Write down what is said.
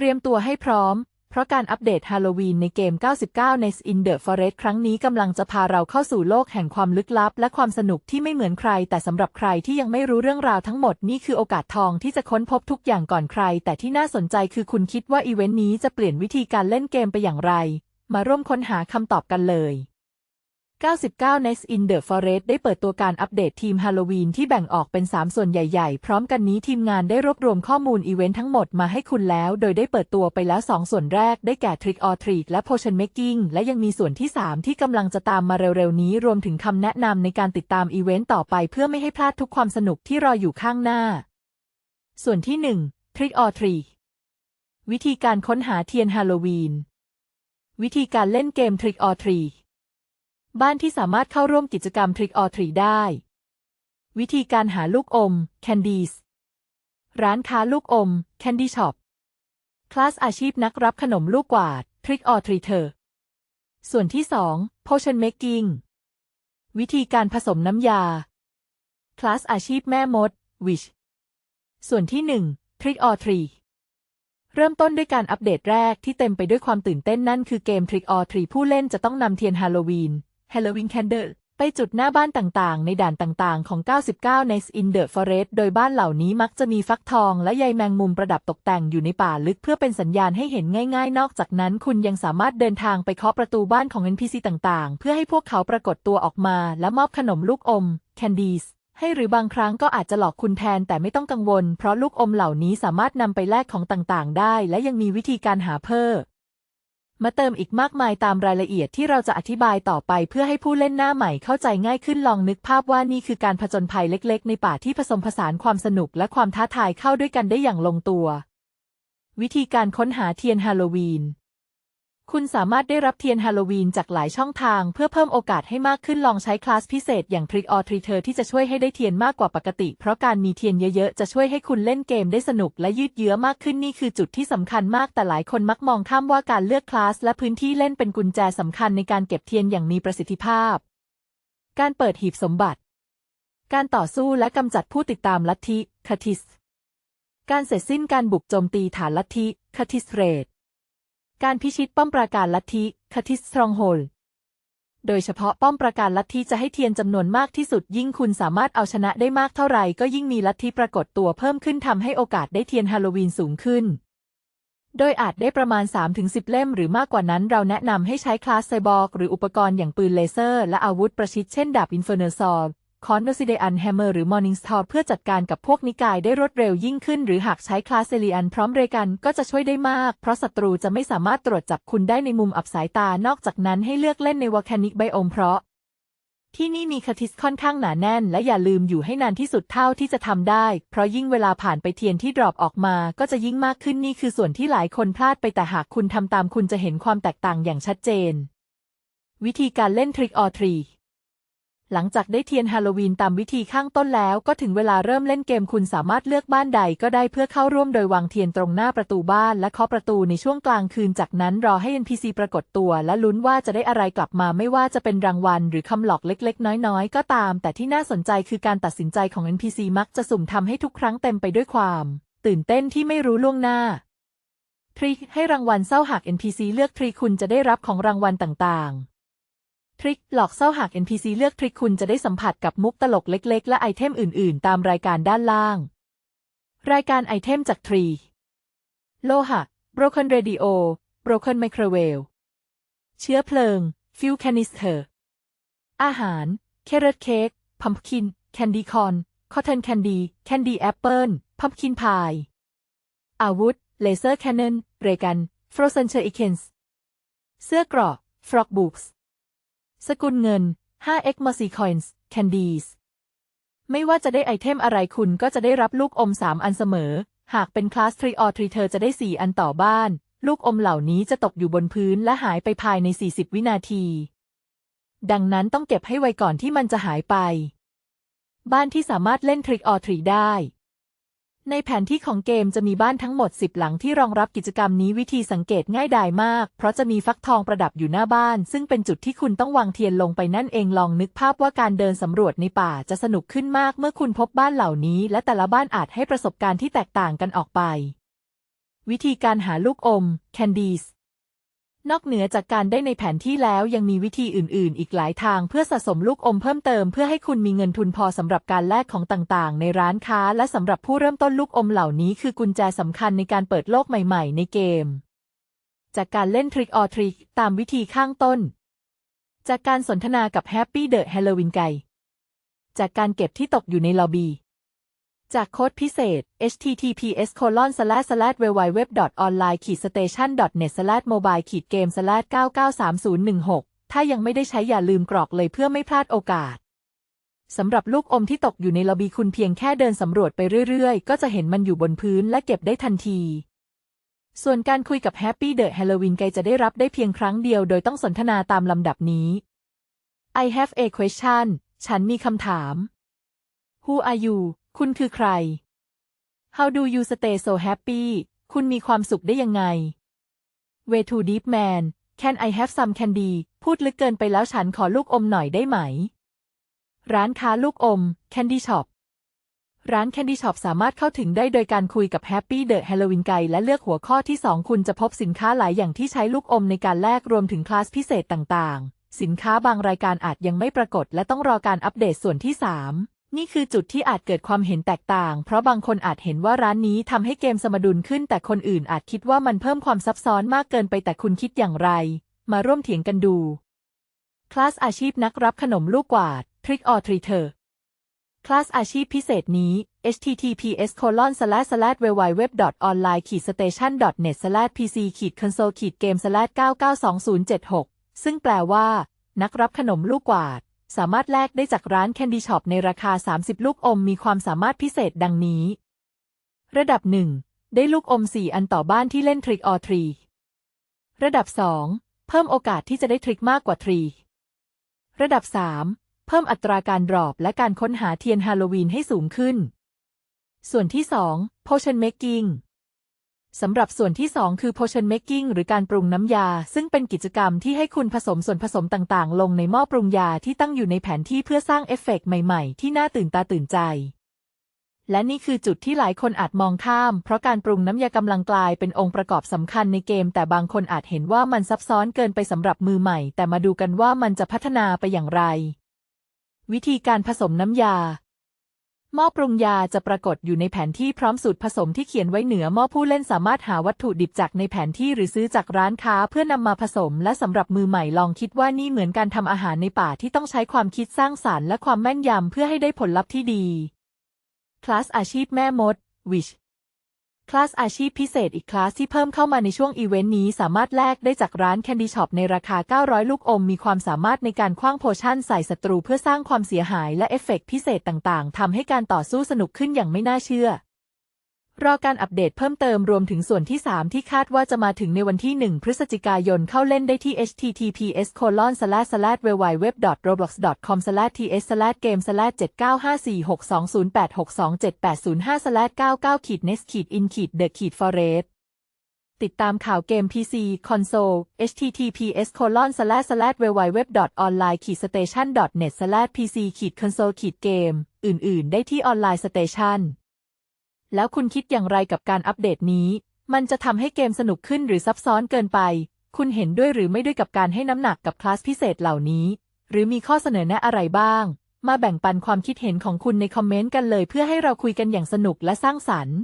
เตรียมตัวให้พร้อม เพราะการอัปเดตฮาโลวีนในเกม 99 ใน In the Forest ครั้งนี้กำลังจะพาเราเข้าสู่โลกแห่งความลึกลับ และความสนุกที่ไม่เหมือนใคร แต่สำหรับใครที่ยังไม่รู้เรื่องราวทั้งหมดนี่คือโอกาสทองที่จะค้นพบทุกอย่างก่อนใคร แต่ที่น่าสนใจคือคุณคิดว่าอีเวนต์นี้จะเปลี่ยนวิธีการเล่นเกมไปอย่างไร มาร่วมค้นหาคำตอบกันเลย 99 Next in the Forest ได้เปิดตัวการอัปเดตทีมฮาโลวีนที่แบ่งออกเป็น 3 ส่วนใหญ่ๆ พร้อมกันนี้ทีมงานได้รวบรวมข้อมูลอีเวนต์ทั้งหมดมาให้คุณแล้ว โดยได้เปิดตัวไปแล้ว 2 ส่วนแรกได้แก่ Trick or Treat และ Potion Making และยังมีส่วนที่ 3 ที่กำลังจะตามมาเร็วๆ นี้ รวมถึงคำแนะนำในการติดตามอีเวนต์ต่อไป เพื่อไม่ให้พลาดทุกความสนุกที่รออยู่ข้างหน้า ส่วนที่ 1 Trick or Treat วิธีการค้นหาเทียนฮาโลวีนวิธีการเล่นเกม Trick or Treat บ้านที่สามารถเข้าร่วมกิจกรรม Trick or Treat ได้ วิธีการหาลูกอม Candies ร้านค้าลูกอม Candy Shop คลาสอาชีพนักรับขนมลูกกวาด Trick or Treater ส่วนที่ 2 Potion Making วิธีการผสมน้ำยา คลาสอาชีพแม่มด Wish ส่วนที่ 1 Trick or Treat เริ่มต้นด้วยการอัปเดตแรกที่เต็มไปด้วยความตื่นเต้นนั่นคือเกม Trick or Treat ผู้เล่นจะต้องนำเทียนฮาโลวีน Halloween Candle ไปจุดหน้าบ้านต่างๆ ในด่านต่างๆ ของ 99ใน In the Forest โดยบ้านเหล่านี้มักจะมีฟักทองและใยแมงมุมประดับตกแต่งอยู่ในป่าลึกเพื่อเป็นสัญญาณให้เห็นง่ายๆ นอกจากนั้นคุณยังสามารถเดินทางไปเคาะประตูบ้านของ NPC ต่างๆ เพื่อให้พวกเขาปรากฏตัวออกมา และมอบขนมลูกอม Candies ให้หรือบางครั้งก็อาจจะหลอกคุณแทนแต่ไม่ต้องกังวล เพราะลูกอมเหล่านี้สามารถนำไปแลกของต่างๆ ได้ และยังมีวิธีการหาเพิ่ม มาเติมอีกมากมายตามรายละเอียดที่เราจะอธิบายต่อไปเพื่อให้ผู้เล่นหน้าใหม่เข้าใจง่ายขึ้นลองนึกภาพว่านี่คือการผจญภัยเล็ก ๆ ในป่าที่ผสมผสานความสนุกและความท้าทายเข้าด้วยกันได้อย่างลงตัว วิธีการค้นหาเทียนฮาโลวีน คุณสามารถได้รับเทียนฮาโลวีนจากหลายช่องทาง เพื่อเพิ่มโอกาสให้มากขึ้นลองใช้คลาสพิเศษอย่าง Trick or Treater ที่จะช่วยให้ได้เทียนมากกว่าปกติ เพราะการมีเทียนเยอะๆ จะช่วยให้คุณเล่นเกมได้สนุกและยืดเยื้อมากขึ้นนี่คือจุดที่สำคัญมากแต่หลายคนมักมองข้ามว่าการเลือกคลาสและพื้นที่เล่นเป็นกุญแจสำคัญในการเก็บเทียนอย่างมีประสิทธิภาพ การเปิดหีบสมบัติ การต่อสู้และกำจัดผู้ติดตามลัทธิคาทิส การเสร็จสิ้นการบุกโจมตีฐานลัทธิคาทิสเรด การพิชิตป้อมปราการลัทธิคาทิสสตรองโฮลโดยเฉพาะป้อมปราการลัทธิจะให้เทียนจำนวนมากที่สุด ยิ่งคุณสามารถเอาชนะได้มากเท่าไหร่ก็ยิ่งมีลัทธิปรากฏตัวเพิ่มขึ้นทำให้โอกาสได้เทียนฮาโลวีนสูงขึ้น โดยอาจได้ประมาณ 3-10 เล่มหรือมากกว่านั้นเราแนะนำให้ใช้คลาสไซบอร์กหรืออุปกรณ์อย่างปืนเลเซอร์ และอาวุธประชิดเช่นดาบอินเฟอร์เนซอร์ คอนโดซิเดอันแฮมเมอร์หรือมอร์นิงสตอร์เพื่อจัดการกับพวกนิกายได้รวดเร็วยิ่งขึ้น หรือหากใช้คลาสเซเลียนพร้อมเรกันก็จะช่วยได้มาก เพราะศัตรูจะไม่สามารถตรวจจับคุณได้ในมุมอับสายตานอกจากนั้นให้เลือกเล่นในวอลแคนิกไบโอมเพราะ ที่นี่มีคาทิสค่อนข้างหนาแน่น และอย่าลืมอยู่ให้นานที่สุดเท่าที่จะทำได้ เพราะยิ่งเวลาผ่านไปเทียนที่ดรอปออกมาก็จะยิ่งมากขึ้นนี่คือส่วนที่หลายคนพลาดไปแต่หากคุณทำตามคุณจะเห็นความแตกต่างอย่างชัดเจน วิธีการเล่นทริกออทรี หลังจากได้เทียนฮาโลวีนตามวิธีข้างต้นแล้ว ก็ถึงเวลาเริ่มเล่นเกมคุณสามารถเลือกบ้านใดก็ได้เพื่อเข้าร่วมโดยวางเทียนตรงหน้าประตูบ้านและเคาะประตูในช่วงกลางคืนจากนั้นรอให้ NPC ปรากฏตัวและลุ้นว่าจะได้อะไรกลับมาไม่ว่าจะเป็นรางวัล หรือคำหลอกเล็กๆ น้อยๆ ก็ตาม แต่ที่น่าสนใจคือการตัดสินใจของ NPC มักจะสุ่มทำให้ทุกครั้งเต็มไปด้วยความ ตื่นเต้นที่ไม่รู้ล่วงหน้าทริคให้รางวัลเศร้าหาก NPC เลือกทริคคุณจะได้รับของรางวัลต่างๆ ทริคหลอกเศร้าหาก NPC เลือกทริคคุณจะได้สัมผัสกับมุกตลกเล็กๆ และไอเทมอื่นๆ ตามรายการด้านล่าง รายการไอเทมจากทรี โลหะ Broken Radio Broken Microwave เชื้อเพลิง Fuel Canister อาหาร Carrot Cake Pumpkin Candy Corn Cotton Candy Candy Apple Pumpkin Pie อาวุธ Laser Cannon เรกัน Frozen Shurikens เสื้อเกราะ Frog Boots สกุลเงิน 5x m o s y Coins Candies ไม่ว่าจะได้ไอเทมอะไรคุณก็จะได้รับลูกอม 3 อันเสมอ หากเป็นคลาส Tree or Treater จะได้ 4 อันต่อบ้าน ลูกอมเหล่านี้จะตกอยู่บนพื้นและหายไปภายใน 40 วินาที ดังนั้นต้องเก็บให้ไวก่อนที่มันจะหายไป บ้านที่สามารถเล่น Trick or Treat ได้ ในแผนที่ของเกมจะมีบ้านทั้งหมด 10 หลังที่รองรับกิจกรรมนี้วิธีสังเกตง่ายดายมาก เพราะจะมีฟักทองประดับอยู่หน้าบ้าน ซึ่งเป็นจุดที่คุณต้องวางเทียนลงไปนั่นเองลองนึกภาพว่าการเดินสำรวจในป่าจะสนุกขึ้นมากเมื่อคุณพบบ้านเหล่านี้ และแต่ละบ้านอาจให้ประสบการณ์ที่แตกต่างกันออกไป วิธีการหาลูกอม Candies นอกเหนือจากการได้ในแผนที่แล้วยังมีวิธีอื่นๆ อีกหลายทางเพื่อสะสมลูกอมเพิ่มเติมเพื่อให้คุณมีเงินทุนพอสำหรับการแลกของต่างๆ ในร้านค้า และสำหรับผู้เริ่มต้นลูกอมเหล่านี้คือกุญแจสำคัญในการเปิดโลกใหม่ๆ ในเกม จากการเล่นทริกออทริกตามวิธีข้างต้น จากการสนทนากับ Happy the Halloween Guy จากการเก็บที่ตกอยู่ในล็อบบี้ จากโค้ดพิเศษ https colon slash slash www online station net slash mobile game slash 993016 ถ้ายังไม่ได้ใช้อย่าลืมกรอกเลยเพื่อไม่พลาดโอกาส สำหรับลูกอมที่ตกอยู่ในล็อบบี้คุณเพียงแค่เดินสำรวจไปเรื่อยๆ ก็จะเห็นมันอยู่บนพื้นและเก็บได้ทันที ส่วนการคุยกับ Happy the Halloween Guy จะได้รับได้เพียงครั้งเดียวโดยต้องสนทนาตามลำดับนี้ I have a question ฉันมีคำถาม Who are you คุณคือใคร How do you stay so happy คุณมีความสุขได้ยังไง Way to deep man Can I have some candy พูดลึกเกินไปแล้วฉันขอลูกอมหน่อยได้ไหม ร้านค้าลูกอม Candy Shop ร้าน Candy Shop สามารถเข้าถึงได้โดยการคุยกับ Happy the Halloween Guy และเลือกหัวข้อที่ 2 คุณจะพบสินค้าหลายอย่างที่ใช้ลูกอมในการแลกรวมถึงคลาสพิเศษต่างๆ สินค้าบางรายการอาจยังไม่ปรากฏ และต้องรอการอัปเดตส่วนที่ 3 นี่คือจุดที่อาจเกิดความเห็นแตกต่าง เพราะบางคนอาจเห็นว่าร้านนี้ทำให้เกมสมดุลขึ้น แต่คนอื่นอาจคิดว่ามันเพิ่มความซับซ้อนมากเกินไปแต่คุณคิดอย่างไร มาร่วมเถียงกันดู คลาสอาชีพนักรับขนมลูกกวาด Trick or Treater คลาสอาชีพพิเศษนี้ https colon slash slash www online station net slash pc console game slash 992076ซึ่งแปลว่า นักรับขนมลูกกวาด สามารถแลกได้จากร้าน Candy Shop ในราคา 30 ลูกอมมีความสามารถพิเศษดังนี้ ระดับ 1 ได้ลูกอม 4 อันต่อบ้านที่เล่น Trick or Treat ระดับ 2 เพิ่มโอกาสที่จะได้ทริคมากกว่าทรีระดับ 3 เพิ่มอัตราการดรอปและการค้นหาเทียนฮาโลวีนให้สูงขึ้น ส่วนที่ 2 Potion Making สำหรับส่วนที่ 2 คือ Potion Making หรือการปรุงน้ำยา ซึ่งเป็นกิจกรรมที่ให้คุณผสมส่วนผสมต่างๆ ลงในหม้อปรุงยาที่ตั้งอยู่ในแผนที่เพื่อสร้างเอฟเฟกต์ใหม่ๆ ที่น่าตื่นตาตื่นใจ และนี่คือจุดที่หลายคนอาจมองข้าม เพราะการปรุงน้ำยากำลังกลายเป็นองค์ประกอบสำคัญในเกม แต่บางคนอาจเห็นว่ามันซับซ้อนเกินไปสำหรับมือใหม่ แต่มาดูกันว่ามันจะพัฒนาไปอย่างไร วิธีการผสมน้ำยา หม้อปรุงยาจะปรากฏอยู่ในแผนที่พร้อมสูตรผสมที่เขียนไว้เหนือหม้อผู้เล่นสามารถหาวัตถุดิบจากในแผนที่หรือซื้อจากร้านค้าเพื่อนำมาผสม และสำหรับมือใหม่ลองคิดว่านี่เหมือนการทำอาหารในป่าที่ต้องใช้ความคิดสร้างสารรค์และความแม่นยำเพื่อให้ได้ผลลัพธ์ที่ดี คลาสอาชีพแม่มด วิช คลาสอาชีพพิเศษอีกคลาสที่เพิ่มเข้ามาในช่วงอีเวนต์นี้สามารถแลกได้จากร้าน Candy Shop ในราคา 900 ลูกอม มีความสามารถในการคว้างโพชั่นใส่ศัตรูเพื่อสร้างความเสียหายและเอฟเฟกต์พิเศษต่างๆทำให้การต่อสู้สนุกขึ้นอย่างไม่น่าเชื่อ รอการอัปเดตเพิ่มเติมรวมถึงส่วนที่ 3 ที่คาดว่าจะมาถึงในวันที่ 1 พฤศจิกายนเข้าเล่นได้ที่ https colon slash slash www roblox com slash ts slash game slash 79546208627805 slash 99ขีด nest ขีด in ขีด the ขีด forest ติดตามข่าวเกม PC Console https colon slash slash www online station net slash pc console game อื่น ๆ ได้ที่ Online Station แล้วคุณคิดอย่างไรกับการอัปเดตนี้ มันจะทำให้เกมสนุกขึ้นหรือซับซ้อนเกินไป คุณเห็นด้วยหรือไม่ด้วยกับการให้น้ำหนักกับคลาสพิเศษเหล่านี้ หรือมีข้อเสนอแนะอะไรบ้าง มาแบ่งปันความคิดเห็นของคุณในคอมเมนต์กันเลย เพื่อให้เราคุยกันอย่างสนุกและสร้างสรรค์